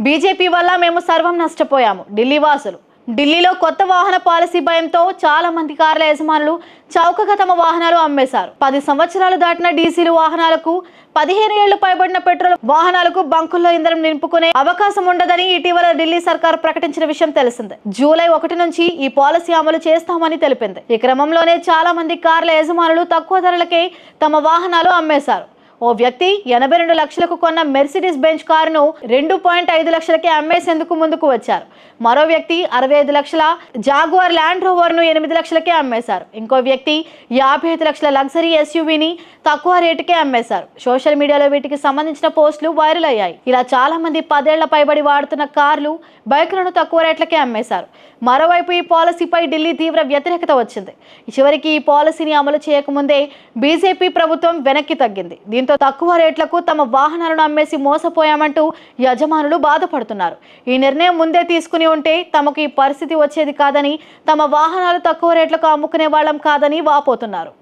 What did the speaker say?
BJP వల్ల మేము సర్వం నష్టపోయాము. ఢిల్లీ వాసులు ఢిల్లీలో కొత్త వాహన పాలసీ భయంతో చాలా మంది కార్ల యజమానులు చౌకగా తమ వాహనాలు అమ్మేశారు. పది సంవత్సరాలు దాటిన డీసీలు వాహనాలకు పదిహేను ఏళ్ళు పైబడిన పెట్రోల్ వాహనాలకు బంకుల్లో ఇంధనం నింపుకునే అవకాశం ఉండదని ఇటీవల ఢిల్లీ సర్కార్ ప్రకటించిన విషయం తెలిసిందే. జూలై ఒకటి నుంచి ఈ పాలసీ అమలు చేస్తామని తెలిపింది. ఈ క్రమంలోనే చాలా మంది కార్ల యజమానులు తక్కువ ధరలకే తమ వాహనాలు అమ్మేశారు. ఓ వ్యక్తి ఎనభై రెండు లక్షలకు కొన్న మెర్సిడీస్ బెంచ్ కారును రెండు పాయింట్ ఐదు లక్షలకే అమ్మేసేందుకు ముందుకు వచ్చారు. మరో వ్యక్తి అరవై ఐదు లక్షల జాగువర్ ల్యాండ్ రోవర్ను ఎనిమిది లక్షలకే అమ్మేశారు. ఇంకో వ్యక్తి యాభై ఐదు లక్షల లగ్జరీ ఎస్యూవీని తక్కువ రేటుకే అమ్మేశారు. సోషల్ మీడియాలో వీటికి సంబంధించిన పోస్టులు వైరల్ అయ్యాయి. ఇలా చాలా మంది పదేళ్ళ పైబడి వాడుతున్న కార్లు బైకులను తక్కువ రేట్లకే అమ్మేశారు. మరోవైపు ఈ పాలసీపై ఢిల్లీ తీవ్ర వ్యతిరేకత వచ్చింది. చివరికి ఈ పాలసీని అమలు చేయకముందే బీజేపీ ప్రభుత్వం వెనక్కి తగ్గింది. దీంతో తక్కువ రేట్లకు తమ వాహనాలను అమ్మేసి మోసపోయామంటూ యజమానులు బాధపడుతున్నారు. ఈ నిర్ణయం ముందే తీసుకుని ఉంటే తమకు ఈ పరిస్థితి వచ్చేది కాదని తమ వాహనాలు తక్కువ రేట్లకు అమ్ముకునే వాళ్ళం కాదని వాపోతున్నారు.